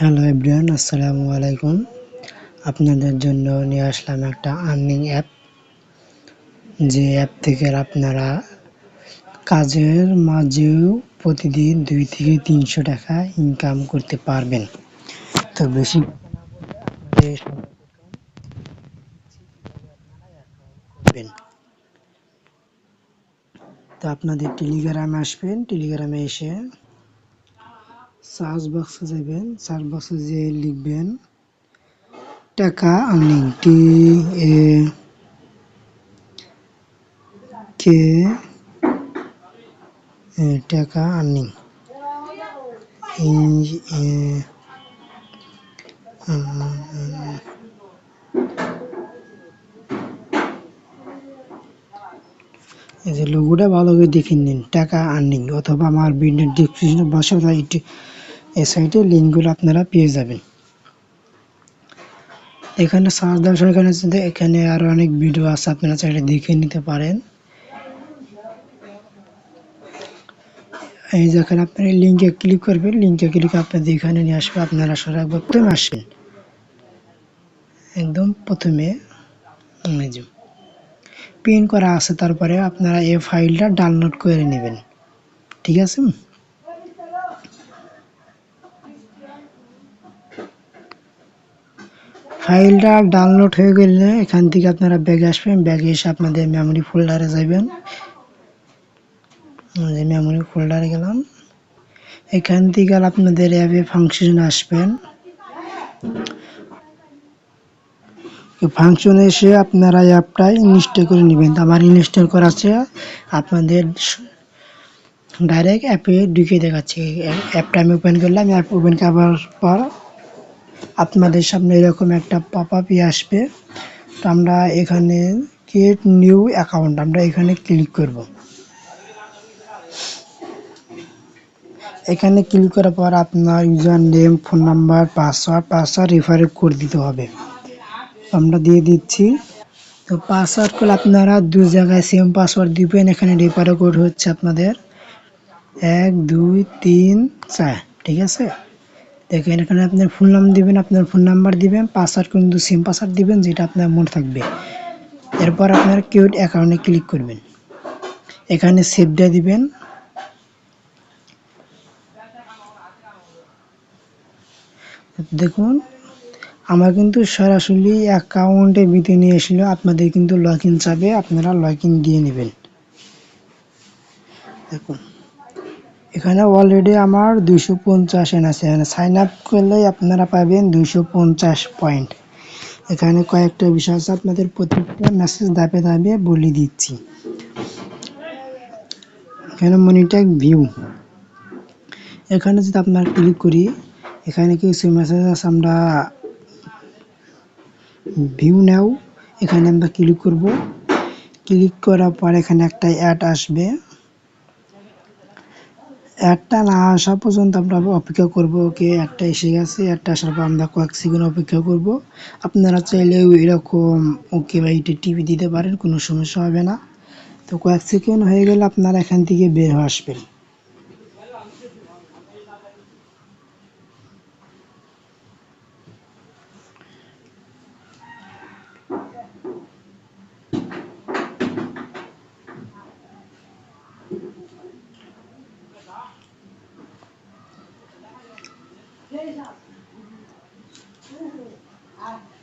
Hello everyone, আসসালামু আলাইকুম। আপনাদের জন্য নিয়ে আসলাম একটা আর্নিং অ্যাপ, যে অ্যাপ থেকে আপনারা কাজের মাঝেও প্রতিদিন দুই থেকে তিনশো টাকা ইনকাম করতে পারবেন। তো বেশি করবেন। তো আপনাদের টেলিগ্রামে আসবেন, টেলিগ্রামে এসে সার্চ বক্সে যাবেন সার্চ বক্সে যে লিখবেন, টাকা আর্নিং টি এ কে টাকা আর্নিং এই যে লোগোটা ভালো করে দেখে নিন, টাকা আর্নিং অথবা আমার ভিডিও ডিসক্রিপশনে বসে এই সাইটে লিঙ্কগুলো আপনারা পেয়ে যাবেন। এখানে সার্চ দেওয়ার সময় এখানে এখানে আরও অনেক ভিডিও আছে, আপনারা চাইলে দেখে নিতে পারেন। এই যেখানে আপনারা লিঙ্কে ক্লিক করবেন লিঙ্কে ক্লিক আপনাদের এখানে নিয়ে আসবে আপনারা সরাসরি একবার প্রথমে আসেন। একদম প্রথমে পিন করা আছে, তারপরে আপনারা এই ফাইলটা ডাউনলোড করে নেবেন। ঠিক আছে? ফাইলটা ডাউনলোড হয়ে গেলে এখান থেকে আপনারা ব্যাগে আসবেন, ব্যাগে এসে আপনাদের মেমোরি ফোল্ডারে যাবেন মেমোরি ফোল্ডারে গেলাম। এখান থেকে আপনাদের অ্যাপে ফাংশন আসবেন। ফাংশনে এসে আপনারা অ্যাপটা ইনস্টল করে নেবেন। আমার ইনস্টল করা আছে, আপনাদের ডাইরেক্ট অ্যাপে ঢুকে দেখাচ্ছি। অ্যাপটা আমি ওপেন করলাম অ্যাপ ওপেন করার পর আপনাদের সামনে এরকম একটা পপ আপই আসবে। তো আমরা এখানে ক্রিয়েট নিউ অ্যাকাউন্ট আমরা এখানে ক্লিক করব। এখানে ক্লিক করার পর আপনার user name phone number password password refer করে দিতে হবে। আমরা দিয়ে দিচ্ছি। তো পাসওয়ার্ড করলে আপনারা দু জায়গায় সেম পাসওয়ার্ড দিবেন, এখানে রেফার কোড হচ্ছে আপনাদের এক, দুই, তিন, চার, ঠিক আছে? দেখেন, এখানে আপনার ফোন নাম দিবেন, আপনার ফোন নাম্বার দিবেন পাসওয়ার্ড কিন্তু সিম পাসওয়ার্ড দিবেন, যেটা আপনার মনে থাকবে। এরপর আপনার কিউড অ্যাকাউন্টে ক্লিক করবেন। এখানে সেভটা দিবেন। দেখুন, আমার কিন্তু সরাসরি অ্যাকাউন্টে বিতে নিয়ে এসেছিল, আপনাদের কিন্তু লগ ইন চাবে, আপনারা লগ ইন দিয়ে নেবেন। দেখুন। এখানে অলরেডি আমার দুইশো পঞ্চাশ এন আছে। এখানে সাইন আপ করলেই আপনারা পাবেন দুইশো পঞ্চাশ পয়েন্ট এখানে কয়েকটা বিষয় আছে, আপনাদের প্রত্যেকটা মেসেজ ধাপে ধাপে বলে দিচ্ছি। এখানে মনিট্যাগ ভিউ এখানে যদি আপনার ক্লিক করি, এখানে কিছু মেসেজ আছে, আমরা ভিউ নাও। এখানে আমরা ক্লিক করব। ক্লিক করার পর এখানে একটা অ্যাড আসবে। অ্যাডটা না আসা পর্যন্ত আমরা অপেক্ষা করব ওকে একটা এসে গেছে, একটা আসার পর আমরা কয়েক সেকেন্ড অপেক্ষা করব। আপনারা চাইলেও এরকম ওকে বা এটা টিভি দিতে পারেন, কোনো সমস্যা হবে না। তো কয়েক সেকেন্ড হয়ে গেলে আপনারা এখান থেকে বের হয়ে আসবেন।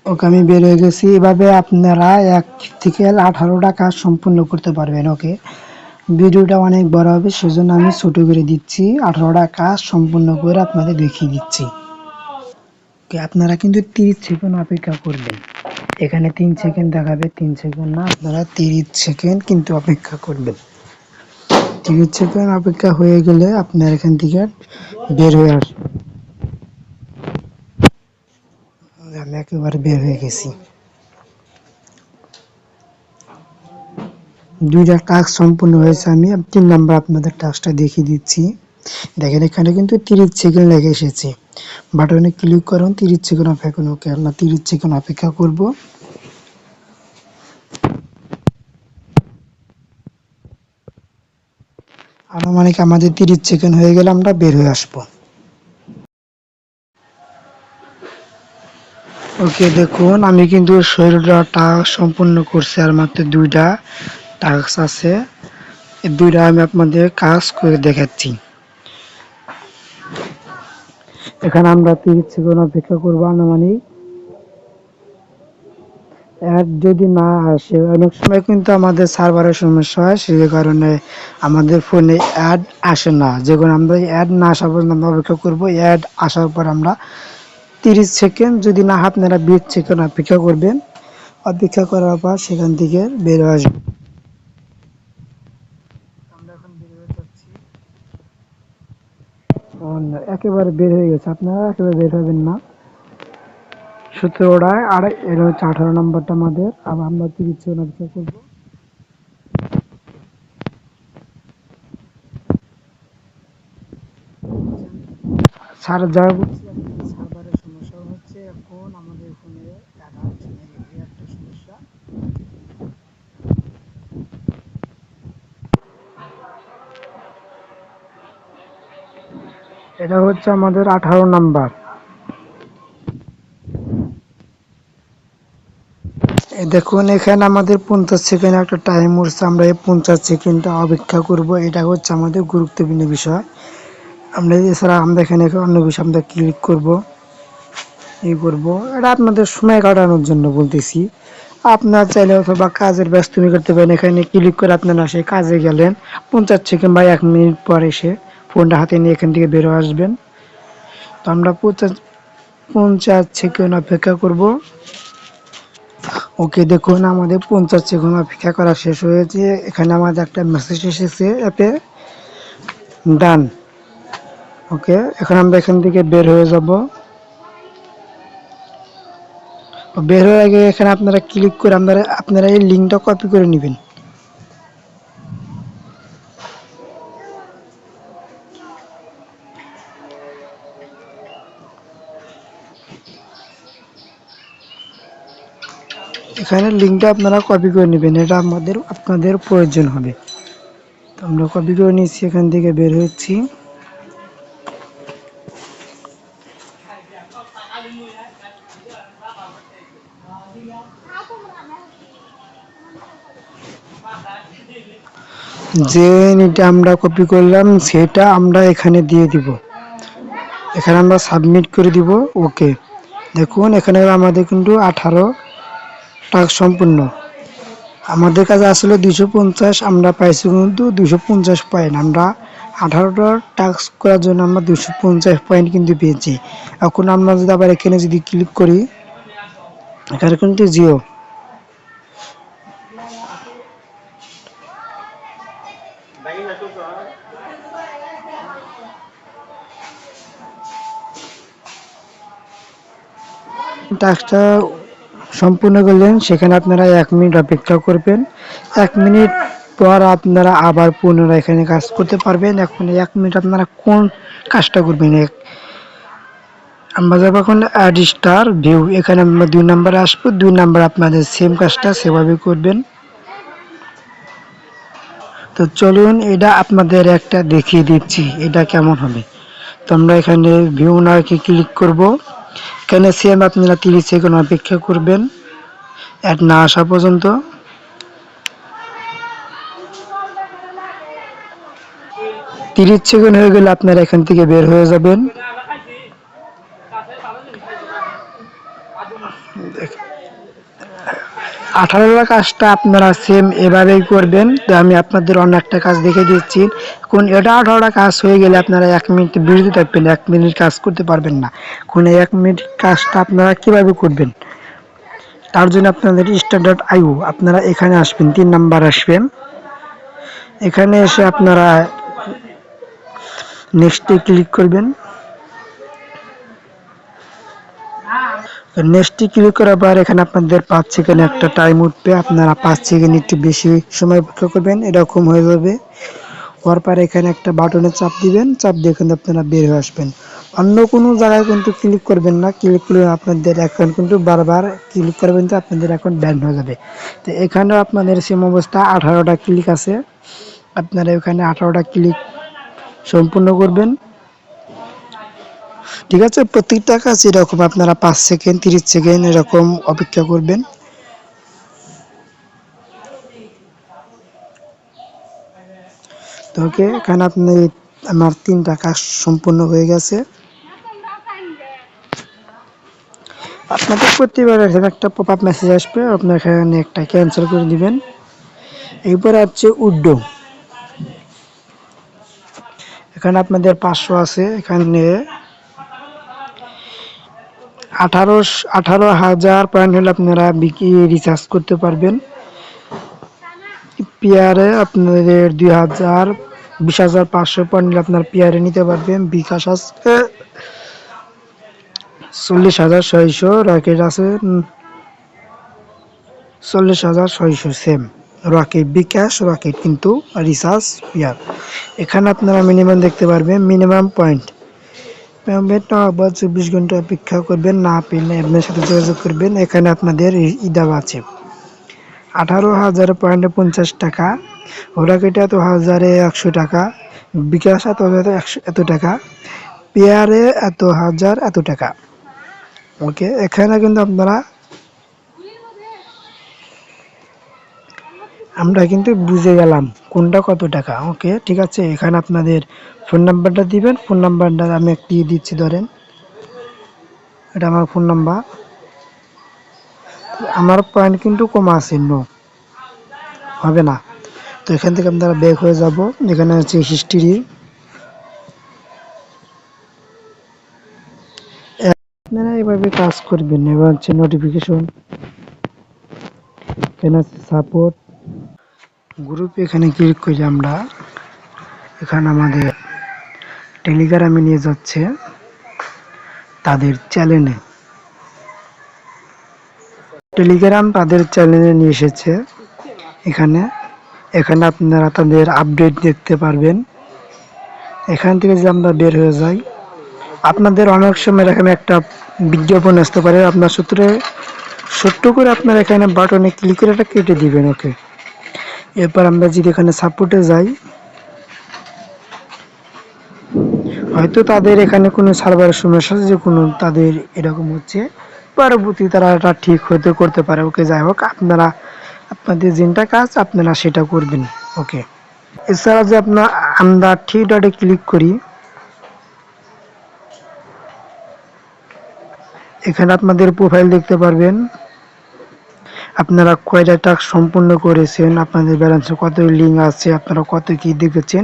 ওকে, আমি বের হয়ে গেছি। এভাবে আপনারা এক থেকে আঠারোটা কাজ সম্পূর্ণ করতে পারবেন, ওকে? ভিডিওটা অনেক বড় হবে, সেজন্য আমি ছোট করে দিচ্ছি। আঠারোটা কাজ সম্পূর্ণ করে আপনাদের দেখিয়ে দিচ্ছি। ওকে, আপনারা কিন্তু তিরিশ সেকেন্ড অপেক্ষা করবেন। এখানে তিন সেকেন্ড দেখাবে, তিন সেকেন্ড না, আপনারা তিরিশ সেকেন্ড কিন্তু অপেক্ষা করবেন। তিরিশ সেকেন্ড অপেক্ষা হয়ে গেলে আপনার এখান থেকে বের হয়ে আসবেন। আমি একেবারে বের হয়ে গেছি। দুইটা টাস্ক সম্পূর্ণ হয়েছে, আমি তিন নাম্বার আপনাদের টাস্কটা দেখিয়ে দিচ্ছি। দেখেন, এখানে কিন্তু তিরিশ সেকেন্ড লেগে এসেছে। বাটনে ক্লিক করুন, তিরিশ সেকেন্ড অপেক্ষা, ওকে, আমরা তিরিশ সেকেন্ড অপেক্ষা করব। আনুমানিক আমাদের তিরিশ সেকেন্ড হয়ে গেলে আমরা বের হয়ে আসব। ওকে, দেখুন, আমি কিন্তু শরীরটা টাস্ক সম্পূর্ণ করছি আর মাত্র দুইটা টাস্ক আছে। এই দুইটা আমি আপনাদের কাজ করে দেখাচ্ছি। এখানে আমরা তিরিশ অপেক্ষা করব আনুমানিক। অ্যাড যদি না আসে, অনেক সময় কিন্তু আমাদের সার্ভারের সমস্যা হয়, সেই কারণে আমাদের ফোনে অ্যাড আসে না। যখন আমরা অ্যাড না আসা পর্যন্ত আমরা অপেক্ষা করব, অ্যাড আসার পর আমরা তিরিশ সেকেন্ড যদি না আপনারা বিশ সেকেন্ড অপেক্ষা করবেন, অপেক্ষা করার পর সেখান থেকে বের হয়ে একেবারে বের হয়ে গেছে। আপনারা একেবারে বের হবেন না। সতেরোটায় আর এটা হচ্ছে আঠারো নম্বরটা আমাদের। আবার আমরা তিরিশ সেকেন্ড অপেক্ষা করব। স্যার যা বলছি আপনাদের সার্ভারের সমস্যা হচ্ছে এখন আমাদের ফোনে ডাটা হচ্ছে না এই একটা সমস্যা এটা হচ্ছে আমাদের আঠারো নাম্বার। দেখুন, এখানে আমাদের পঞ্চাশ সেকেন্ড একটা টাইম উঠছে, আমরা এই পঞ্চাশ সেকেন্ডটা অপেক্ষা করব। এটা হচ্ছে আমাদের গুরুত্বপূর্ণ বিষয়। আমরা এছাড়া আমরা এখানে অন্য বিষয় আমরা ক্লিক করব, ই করব। এটা আপনাদের সময় কাটানোর জন্য বলতেছি। আপনার চাইলে অথবা কাজের ব্যস্ত করতে পারেন। এখানে ক্লিক করে আপনারা সেই কাজে গেলেন। পঞ্চাশ সেকেন্ড বা এক মিনিট পর এসে ফোনটা হাতে নিয়ে এখান থেকে বেরো আসবেন। তো আমরা পঞ্চাশ পঞ্চাশ সেকেন্ড অপেক্ষা করব। ওকে দেখুন, আমাদের পঞ্চাশ সেকেন্ড অপেক্ষা করা শেষ হয়েছে। এখানে আমাদের একটা মেসেজ এসেছে অ্যাপে ডান ওকে, এখন আমরা এখান থেকে বের হয়ে যাব। বের হয়ে আগে এখানে আপনারা ক্লিক করে আপনারা আপনারা এই লিঙ্কটা কপি করে নেবেন। এখানে লিঙ্কটা আপনারা কপি করে নেবেন। এটা আমাদের, আপনাদের প্রয়োজন হবে। তো আমরা কপি করে নিচ্ছি এখান থেকে বের হচ্ছি। যে এটা আমরা কপি করলাম, সেটা আমরা এখানে দিয়ে দিব। এখানে আমরা সাবমিট করে দিব ওকে দেখুন, এখানে আমাদের কিন্তু আঠারো টাস্ক সম্পূর্ণ। আমাদের কাছে আসলে দুশো পঞ্চাশ, আমরা পাইছি কিন্তু দুশো পঞ্চাশ পয়েন্ট আমরা আঠারোটা টাস্ক করার জন্য আমরা দুশো পঞ্চাশ পয়েন্ট কিন্তু পেয়েছি। এখন আমরা যদি আবার এখানে যদি ক্লিক করি, এখানে কিন্তু জিও টাস্কটা সম্পূর্ণ করলেন। সেখানে আপনারা এক মিনিট অপেক্ষা করবেন। এক মিনিট পর আপনারা আবার পুনরায় এখানে কাজ করতে পারবেন। এখন এক মিনিট আপনারা কোন কাজটা করবেন? এক আমরা যাব এখন অ্যাড স্টার ভিউ এখানে আমরা দুই নাম্বারে আসব। দুই নাম্বার আপনাদের সেম কাজটা সেভাবে করবেন। তো চলুন, এটা আপনাদের একটা দেখিয়ে দিচ্ছি। এটা কেমন হবে? তো আমরা এখানে ভিউ নাকি ক্লিক করব। এখানে সেম আপনারা তিরিশ সেকেন্ড অপেক্ষা করবেন? অ্যাড না আসা পর্যন্ত? তিরিশ সেকেন্ড হয়ে গেলে আপনারা এখান থেকে বের হয়ে যাবেন। আঠারোটা কাজটা আপনারা সেম এভাবেই করবেন। তো আমি আপনাদের অন্য একটা কাজ দেখে দিচ্ছি। কোন এটা আঠারোটা কাজ হয়ে গেলে আপনারা এক মিনিট বিরতি থাকবেন, এক মিনিট কাজ করতে পারবেন না। কোন এক মিনিট কাজটা আপনারা কীভাবে করবেন? তার জন্য আপনাদের স্ট্যান্ডার্ড আইউ আপনারা এখানে আসবেন, তিন নাম্বার আসবেন। এখানে এসে আপনারা নেক্সটে ক্লিক করবেন। নেক্সটে ক্লিক করার পর এখানে আপনাদের পাঁচ সেকেন্ড একটা টাইম উঠবে। আপনারা পাঁচ সেকেন্ড একটু বেশি সময় অপেক্ষা করবেন এরকম হয়ে যাবে। হওয়ার পর এখানে একটা বাটনে চাপ দিবেন, চাপ দিয়ে কিন্তু আপনারা বের হয়ে আসবেন। অন্য কোনো জায়গায় কিন্তু ক্লিক করবেন না ক্লিক করলে আপনাদের অ্যাকাউন্ট কিন্তু বারবার ক্লিক করবেন তো আপনাদের অ্যাকাউন্ট ব্যান হয়ে যাবে। তো এখানেও আপনাদের সেম অবস্থা, আঠারোটা ক্লিক আছে। আপনারা এখানে আঠারোটা ক্লিক সম্পূর্ণ করবেন। ঠিক আছে? প্রত্যেকটা কাজ এরকম আপনারা পাঁচ সেকেন্ড, তিরিশ সেকেন্ড এরকম অপেক্ষা করবেন। ওকে, এখানে আপনি আমার তিনটা কাজ সম্পূর্ণ হয়ে গেছে। আপনাদের প্রতিবার এরকম একটা পপ আপ মেসেজ আসবে আপনার এখানে একটা ক্যান্সেল করে দিবেন। এরপরে হচ্ছে উড্ডো। এখানে আপনাদের পাঁচশো আছে, এখানে আঠারো আঠারো হাজার পয়েন্ট হলে আপনারা বিকি রিচার্জ করতে পারবেন। পিয়ারে আপনাদের দুই হাজার, বিশ হাজার পাঁচশো পয়েন্ট হলে আপনার পিয়ারে নিতে পারবেন। বিকাশ আছে চল্লিশ হাজার ছয়শো, রকেট আছে চল্লিশ হাজার ছয়শো সেম রকেট বিকাশ, রকেট কিন্তু রিচার্জ পিয়ার এখানে আপনারা মিনিমাম দেখতে পারবেন মিনিমাম পয়েন্ট চব্বিশ ঘণ্টা অপেক্ষা করবেন, না পেলে আপনার সাথে যোগাযোগ করবেন। এখানে আপনাদের ইদাব আছে। আঠারো হাজার পয়েন্ট পঞ্চাশ টাকা, ওরাকেটে এত হাজারে একশো টাকা, বিকাশ এত হাজার একশো এত টাকা, পেয়ারে এত হাজার এত টাকা। ওকে এখানে কিন্তু আপনারা আমরা কিন্তু বুঝে গেলাম কোনটা কত টাকা। ওকে, ঠিক আছে? এখানে আপনাদের ফোন নাম্বারটা দিবেন। ফোন নাম্বারটা আমি একটি দিচ্ছি, ধরেন। এটা আমার ফোন নাম্বার। আমার পয়েন্ট কিন্তু কম আছে নো হবে না। তো এখান থেকে আপনারা ব্যাক হয়ে যাব। এখানে আছে হিস্ট্রি আপনারা এভাবে কাজ করবেন, এবার হচ্ছে নোটিফিকেশন এখানে সাপোর্ট গ্রুপে এখানে ক্লিক করি আমরা। এখানে আমাদের টেলিগ্রামে নিয়ে যাচ্ছে তাদের চ্যানেলে টেলিগ্রাম তাদের চ্যানেলে নিয়ে এসেছে। এখানে এখানে আপনারা তাদের আপডেট দেখতে পারবেন। এখান থেকে যদি আমরা বের হয়ে যাই, আপনাদের অনেক সময় এখানে একটা বিজ্ঞাপন আসতে পারে। আপনার সূত্রে ছোট্ট করে আপনার এখানে বাটনে ক্লিক করে এটা কেটে দিবেন ওকে এরপর আমরা যদি এখানে সাপোর্টে যাই, হয়তো তাদের এখানে কোনো সার্ভারের সমস্যা যে কোনো তাদের এরকম হচ্ছে। পরবর্তী তারা এটা ঠিক হতে করতে পারে। ওকে, যাই হোক, আপনারা, আপনাদের যেটা কাজ, আপনারা সেটা করবেন। ওকে। এছাড়া যে আপনার আমরা থ্রি ডটে ক্লিক করি, এখানে আপনাদের প্রোফাইল দেখতে পারবেন। আপনারা কয়টা টাস্ক সম্পূর্ণ করেছেন? আপনাদের ব্যালেন্সে কত লিঙ্ক আছে? আপনারা কত কি দেখেছেন?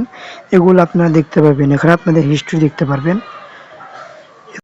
এগুলো আপনারা দেখতে পাবেন এখানে আপনাদের হিস্ট্রি দেখতে পারবেন।